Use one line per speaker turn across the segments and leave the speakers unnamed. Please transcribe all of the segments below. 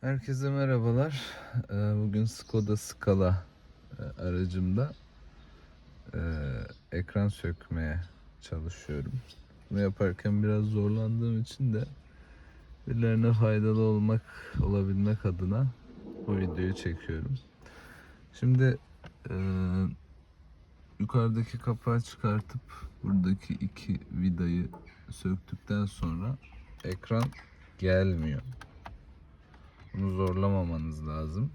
Herkese merhabalar. Ee, Bugün Skoda Scala e, aracımda e, ekran sökmeye çalışıyorum. Bunu yaparken biraz zorlandığım için de birilerine faydalı olmak olabilmek adına bu videoyu çekiyorum. Şimdi e, yukarıdaki kapağı çıkartıp buradaki iki vidayı söktükten sonra ekran gelmiyor. Bunu zorlamamanız lazım.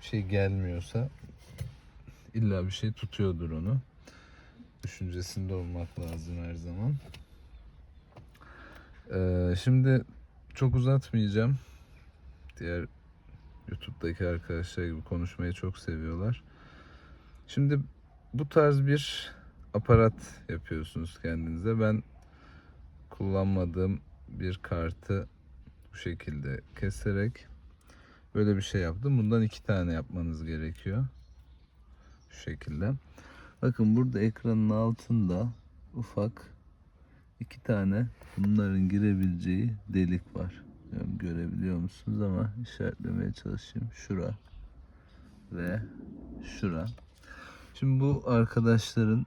Bir şey gelmiyorsa illa bir şey tutuyordur onu. Düşüncesinde olmak lazım her zaman. Ee, şimdi çok uzatmayacağım. Diğer YouTube'daki arkadaşlar gibi konuşmayı çok seviyorlar. Şimdi bu tarz bir aparat yapıyorsunuz kendinize. Ben kullanmadığım bir kartı şekilde keserek böyle bir şey yaptım. Bundan iki tane yapmanız gerekiyor. Şu şekilde. Bakın burada ekranın altında ufak iki tane bunların girebileceği delik var. Bilmiyorum görebiliyor musunuz ama işaretlemeye çalışayım. Şura ve şura. Şimdi bu arkadaşların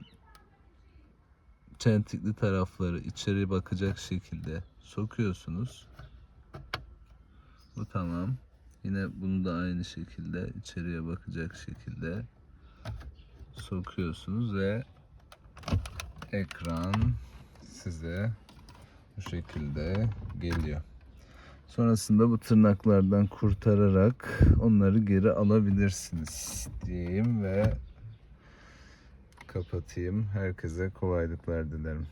çentikli tarafları içeri bakacak şekilde sokuyorsunuz. Bu tamam. Yine bunu da aynı şekilde içeriye bakacak şekilde sokuyorsunuz ve ekran size bu şekilde geliyor. Sonrasında bu tırnaklardan kurtararak onları geri alabilirsiniz diyeyim ve kapatayım. Herkese kolaylıklar dilerim.